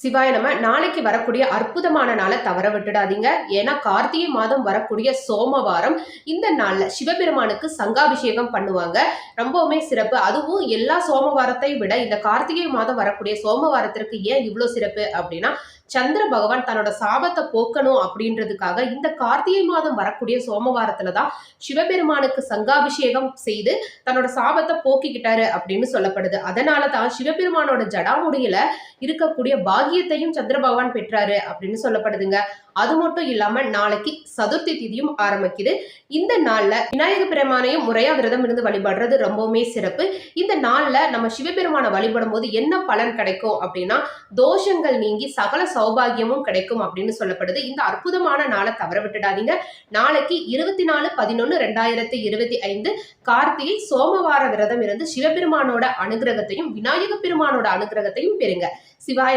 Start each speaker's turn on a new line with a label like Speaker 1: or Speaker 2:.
Speaker 1: சிவாய நம்ம நாளைக்கு வரக்கூடிய அற்புதமான நாளை தவற விட்டுடாதீங்க. ஏன்னா கார்த்திகை மாதம் வரக்கூடிய சோமவாரம் இந்த நாளில் சிவபெருமானுக்கு சங்காபிஷேகம் பண்ணுவாங்க. ரொம்பவுமே சிறப்பு. அதுவும் எல்லா சோமவாரத்தை விட இந்த கார்த்திகை மாதம் வரக்கூடிய சோமவாரத்திற்கு ஏன் இவ்வளோ சிறப்பு அப்படின்னா சந்திர பகவான் தன்னோட சாபத்தை போக்கணும் அப்படின்றதுக்காக இந்த கார்த்திகை மாதம் வரக்கூடிய சோமவாரத்துல தான் சிவபெருமானுக்கு சங்காபிஷேகம் செய்து தன்னோட சாபத்தை போக்கிக்கிட்டாரு அப்படின்னு சொல்லப்படுது. அதனால தான் சிவபெருமானோட ஜடாமுடியில இருக்கக்கூடிய பாகியத்தையும் சந்திர பகவான் பெற்றாரு அப்படின்னு சொல்லப்படுதுங்க. அது மட்டும் இல்லாம நாளைக்கு சதுர்த்தி திதியும் ஆரம்பிக்குது. இந்த நாள்ல விநாயக பெருமானையும் முறையா விரதம் இருந்து வழிபடுறது ரொம்பவுமே சிறப்பு. இந்த நாள்ல நம்ம சிவபெருமானை வழிபடும் போது என்ன பலன் கிடைக்கும் அப்படின்னா தோஷங்கள் நீங்கி சகல சௌபாகியமும் கிடைக்கும் அப்படின்னு சொல்லப்படுது. இந்த அற்புதமான நாளை தவற விட்டுடாதீங்க. நாளைக்கு இருபத்தி நாலு பதினொன்னு ரெண்டாயிரத்தி இருபத்தி ஐந்து கார்த்திகை சோமவார விரதம் இருந்து சிவபெருமானோட அனுகிரகத்தையும் விநாயக பெருமானோட அனுகிரகத்தையும் பெறுங்க. சிவாய